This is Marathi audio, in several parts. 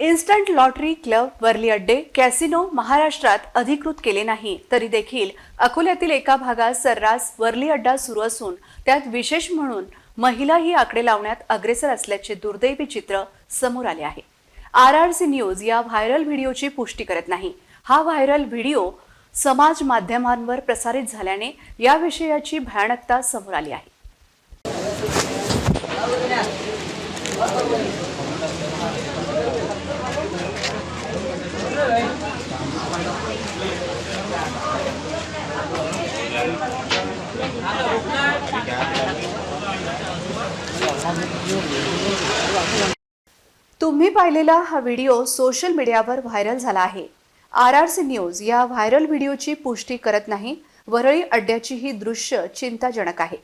इन्स्टंट लॉटरी क्लब वरली अड्डे कॅसिनो महाराष्ट्रात अधिकृत केले नाही. तरी देखील अकोल्यातील एका भागात सर्रास वरली अड्डा सुरू असून त्यात विशेष म्हणून महिला ही आकडे लावण्यात अग्रेसर असल्याचे दुर्दैवी चित्र समोर आले आहे. आर आर सी न्यूज या व्हायरल व्हिडिओची पुष्टी करत नाही. हा व्हायरल व्हिडिओ समाज माध्यमांवर प्रसारित झाल्याने या विषयाची भयानकता समोर आली आहे. तुम्ही पाहिलेला हा व्हिडिओ सोशल मीडियावर व्हायरल झाला आहे. आर आर सी न्यूज या व्हायरल व्हिडिओची पुष्टी करत नाही वरळी अड्ड्याची ही दृश्य चिंताजनक आहे.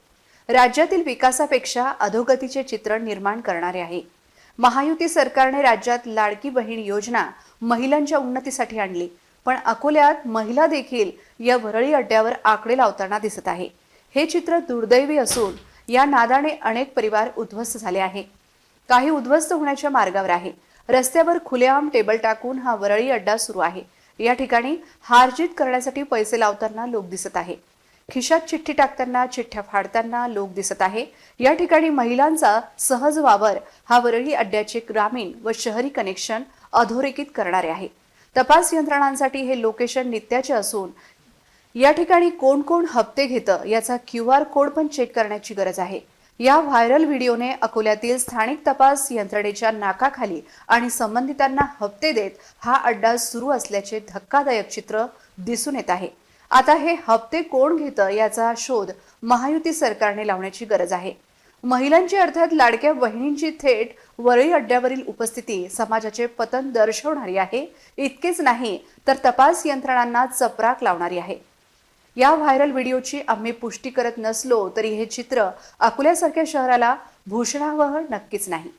राज्यातील विकासापेक्षा अधोगतीचे चित्रण निर्माण करणारे आहे. महायुती सरकारने राज्यात लाडकी बहीण योजना महिलांच्या उन्नतीसाठी आणली पण अकोल्यात महिला देखील या वरळी अड्ड्यावर आकडे लावताना दिसत आहे. हे चित्र दुर्दैवी असून या नादाने अनेक परिवार उद्ध्वस्त झाले आहे. काही उद्ध्वस्त होण्याच्या मार्गावर आहे. रस्त्यावर खुलेआम टेबल टाकून हा वरळी अड्डा सुरू आहे. या ठिकाणी हारजीत करण्यासाठी पैसे लावताना लोक दिसत आहे. खिशात चिठ्ठी टाकताना चिठ्ठ्या फाडताना लोक दिसत आहे. या ठिकाणी महिलांचा सहज वावर हा वरळी अड्ड्याचे ग्रामीण व शहरी कनेक्शन अधोरेखित करणारे आहे. तपास यंत्रणांसाठी हे लोकेशन नित्याचे असून या ठिकाणी कोण कोण हप्ते घेतं याचा क्यू आर कोड पण चेक करण्याची गरज आहे. या व्हायरल व्हिडिओने अकोल्यातील स्थानिक तपास यंत्रणेच्या नाकाखाली आणि संबंधितांना हप्ते देत हा अड्डा सुरू असल्याचे धक्कादायक चित्र दिसून येत आहे. आता हे हप्ते कोण घेतं याचा शोध महायुती सरकारने लावण्याची गरज आहे. महिलांची अर्थात लाडक्या बहिणींची थेट वरळी अड्ड्यावरील उपस्थिती समाजाचे पतन दर्शवणारी आहे. इतकेच नाही तर तपास यंत्रणांना चपराक लावणारी आहे. या व्हायरल व्हिडिओची आम्ही पुष्टी करत नसलो तरी हे चित्र अकोल्यासारख्या शहराला भूषणावह नक्कीच नाही.